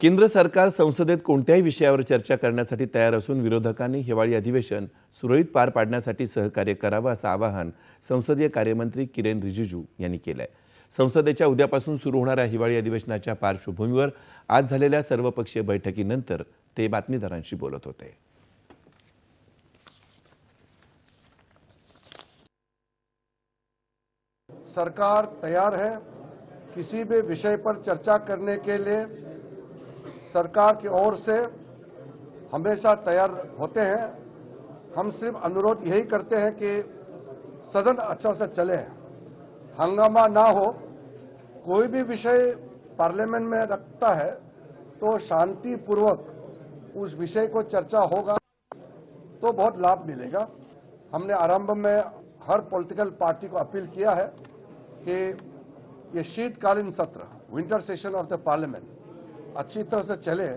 केंद्र सरकार संसदेत कोणत्याही विषयावर चर्चा करण्यासाठी तयार असून विरोधकांनी हिवाळी अधिवेशन सुरळीत पार पाडण्यासाठी सहकार्य करावं असं आवाहन संसदीय कार्यमंत्री किरेन रिजिजू यांनी केलं आहे संसदेच्या उद्यापासून सुरू होणाऱ्या हिवाळी अधिवेशनाच्या पार्श्वभूमीवर आज झालेल्या सर्वपक्षीय बैठकीनंतर ते बातमीदारांशी बोलत होते. सरकार तैयार है किसी भी विषय पर चर्चा करने के लिए सरकार की ओर से हमेशा तैयार होते हैं। हम सिर्फ़ अनुरोध यही करते हैं कि सदन अच्छा से चले। हंगामा ना हो, कोई भी विषय पार्लियामेंट में रखता है तो शांतिपूर्वक उस विषय को चर्चा होगा तो बहुत लाभ मिलेगा। हमने आरंभ में हर पॉलिटिकल पार्टी को अपील किया है कि ये शीतकालीन सत्र, winter session of the parliament अच्छी तरह से चले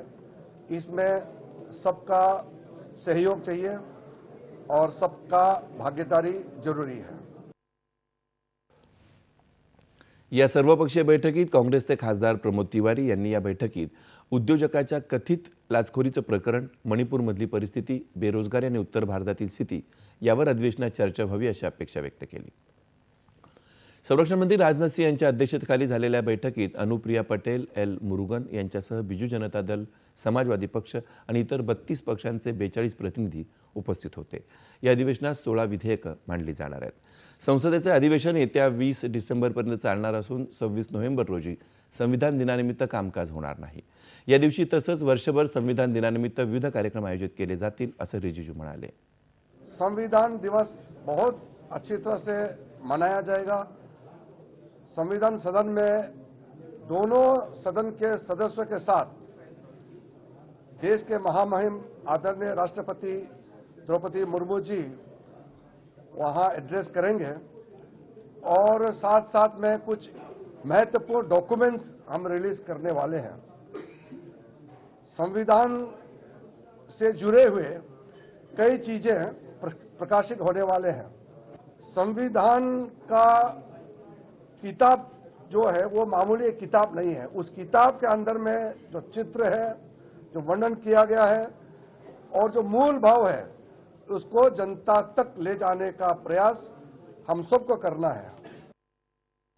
इसमें सबका सहयोग चाहिए और सबका भागीदारी जरूरी है। या सर्वपक्षीय बैठकीत काँग्रेसचे खासदार प्रमोद तिवारी यांनी या बैठकीत उद्योजकाच्या कथित लाचखोरीचं प्रकरण मणिपूरमधली परिस्थिती बेरोजगारी आणि उत्तर भारतातील स्थिती यावर अधिवेशनात चर्चा व्हावी अशी अपेक्षा व्यक्त केली. संरक्षण मंत्री राजनाथ सिंह यांच्या अध्यक्षतेखाली झालेल्या बैठकीत अनुप्रिया पटेल एल मुरुगन यांच्यासह बिजू जनता दल समाजवादी पक्ष आणि इतर बत्तीस पक्षांचे बेचाळीस प्रतिनिधी उपस्थित होते. या अधिवेशनात सोळा विधेयकं मांडली जाणार आहेत. संसदेचे अधिवेशन येत्या वीस डिसेंबरपर्यंत चालणार असून सव्वीस नोव्हेंबर रोजी संविधान दिनानिमित्त कामकाज होणार नाही. या दिवशी तसंच वर्षभर संविधान दिनानिमित्त विविध कार्यक्रम आयोजित केले जातील असं रिजिजू म्हणाले. संविधान दिवस बहुत अच्छी तरह से मनाया जाएगा. संविधान सदन में दोनों सदन के सदस्यों के साथ देश के महामहिम आदरणीय राष्ट्रपति द्रौपदी मुर्मू जी वहाँ एड्रेस करेंगे और साथ साथ में कुछ महत्वपूर्ण डॉक्यूमेंट्स हम रिलीज़ करने वाले हैं। संविधान से जुड़े हुए कई चीज़ें प्रकाशित होने वाले हैं। संविधान का किताब जो है, वो मामूली एक किताब नहीं है। उस किताब के अंदर में जो चित्र है, जो वर्णन किया गया है, और जो मूल भाव है, उसको जनता तक ले जाने का प्रयास हम सबको करना है।